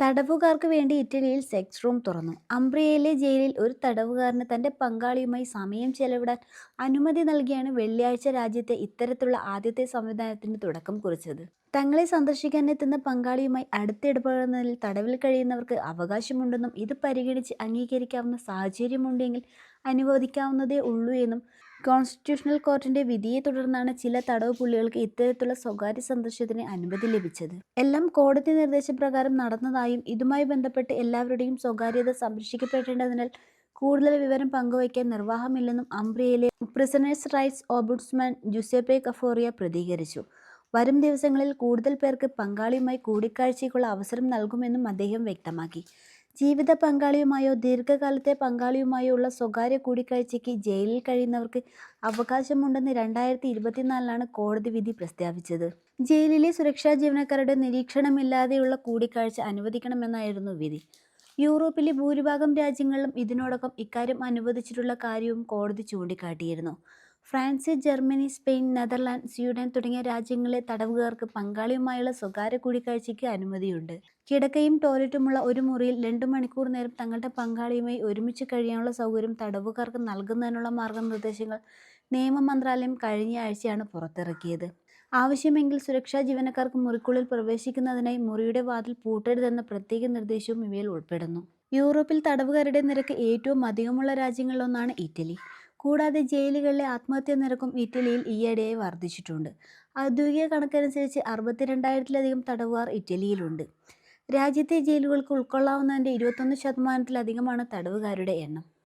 തടവുകാർക്ക് വേണ്ടി ഇറ്റലിയിൽ sex room തുറന്നു. അംബ്രിയയിലെ ജയിലിൽ ഒരു തടവുകാരന് തന്റെ പങ്കാളിയുമായി സമയം ചെലവിടാൻ അനുമതി നൽകിയാണ് വെള്ളിയാഴ്ച രാജ്യത്തെ ഇത്തരത്തിലുള്ള ആദ്യത്തെ സംവിധാനത്തിന് തുടക്കം കുറിച്ചത്. തങ്ങളെ സന്ദർശിക്കാൻ എത്തുന്ന പങ്കാളിയുമായി അടുത്തിടപഴകുന്നതിൽ തടവിൽ കഴിയുന്നവർക്ക് അവകാശമുണ്ടെന്നും ഇത് പരിഗണിച്ച് അംഗീകരിക്കാവുന്ന സാഹചര്യമുണ്ടെങ്കിൽ അനുവദിക്കാവുന്നതേ ഉള്ളൂ എന്നും കോൺസ്റ്റിറ്റ്യൂഷണൽ കോർട്ടിന്റെ വിധിയെ തുടർന്നാണ് ചില തടവ് പുള്ളികൾക്ക് ഇത്തരത്തിലുള്ള സ്വകാര്യ സന്ദർശനത്തിന് അനുമതി ലഭിച്ചത്. എല്ലാം കോടതി നിർദ്ദേശപ്രകാരം നടന്നതായും ഇതുമായി ബന്ധപ്പെട്ട് എല്ലാവരുടെയും സ്വകാര്യത സംരക്ഷിക്കപ്പെടേണ്ടതിനാൽ കൂടുതൽ വിവരം പങ്കുവയ്ക്കാൻ നിർവാഹമില്ലെന്നും അംബ്രിയയിലെ പ്രിസണേഴ്സ് റൈറ്റ്സ് ഓബുഡ്സ്മാൻ ജുസേപ്പെ കഫോറിയ പ്രതികരിച്ചു. വരും ദിവസങ്ങളിൽ കൂടുതൽ പേർക്ക് പങ്കാളിയുമായി കൂടിക്കാഴ്ചയ്ക്കുള്ള അവസരം നൽകുമെന്നും അദ്ദേഹം വ്യക്തമാക്കി. ജീവിത പങ്കാളിയുമായോ ദീർഘകാലത്തെ പങ്കാളിയുമായോ ഉള്ള സ്വകാര്യ കൂടിക്കാഴ്ചയ്ക്ക് ജയിലിൽ കഴിയുന്നവർക്ക് അവകാശമുണ്ടെന്ന് രണ്ടായിരത്തി ഇരുപത്തിനാലിലാണ് കോടതി വിധി പ്രസ്താവിച്ചത്. ജയിലിലെ സുരക്ഷാ ജീവനക്കാരുടെ നിരീക്ഷണമില്ലാതെയുള്ള കൂടിക്കാഴ്ച അനുവദിക്കണമെന്നായിരുന്നു വിധി. യൂറോപ്പിലെ ഭൂരിഭാഗം രാജ്യങ്ങളിലും ഇതിനോടകം ഇക്കാര്യം അനുവദിച്ചിട്ടുള്ള കാര്യവും കോടതി ചൂണ്ടിക്കാട്ടിയിരുന്നു. France Germany Spain Netherland Sweden തുടങ്ങിയ രാജ്യങ്ങളിലെ തടവുകാർക്ക് പങ്കാളിയുമായുള്ള സ്വകാര്യ കൂടിക്കാഴ്ചയ്ക്ക് അനുമതിയുണ്ട്. കിടക്കയും ടോയ്ലറ്റുമുള്ള ഒരു മുറിയിൽ രണ്ട് മണിക്കൂർ നേരം തങ്ങളുടെ പങ്കാളിയുമായി ഒരുമിച്ച് കഴിയാനുള്ള സൗകര്യം തടവുകാർക്ക് നൽകുന്നതിനുള്ള മാർഗനിർദ്ദേശങ്ങൾ നിയമ മന്ത്രാലയം കഴിഞ്ഞ ആഴ്ചയാണ് പുറത്തിറക്കിയത്. ആവശ്യമെങ്കിൽ സുരക്ഷാ ജീവനക്കാർക്ക് മുറിക്കുള്ളിൽ പ്രവേശിക്കുന്നതിനായി മുറിയുടെ വാതിൽ പൂട്ടരുതെന്ന പ്രത്യേക നിർദ്ദേശവും ഇവയിൽ ഉൾപ്പെടുന്നു. യൂറോപ്പിൽ തടവുകാരുടെ നിരക്ക് ഏറ്റവും അധികമുള്ള രാജ്യങ്ങളിലൊന്നാണ് ഇറ്റലി. കൂടാതെ ജയിലുകളിലെ ആത്മഹത്യാ നിരക്കും ഇറ്റലിയിൽ ഈയിടെയായി വർദ്ധിച്ചിട്ടുണ്ട്. ഔദ്യോഗിക കണക്കനുസരിച്ച് അറുപത്തിരണ്ടായിരത്തിലധികം തടവുകാർ ഇറ്റലിയിലുണ്ട്. രാജ്യത്തെ ജയിലുകൾക്ക് ഉൾക്കൊള്ളാവുന്നതിന്റെ ഇരുപത്തൊന്ന് ശതമാനത്തിലധികമാണ് തടവുകാരുടെ എണ്ണം.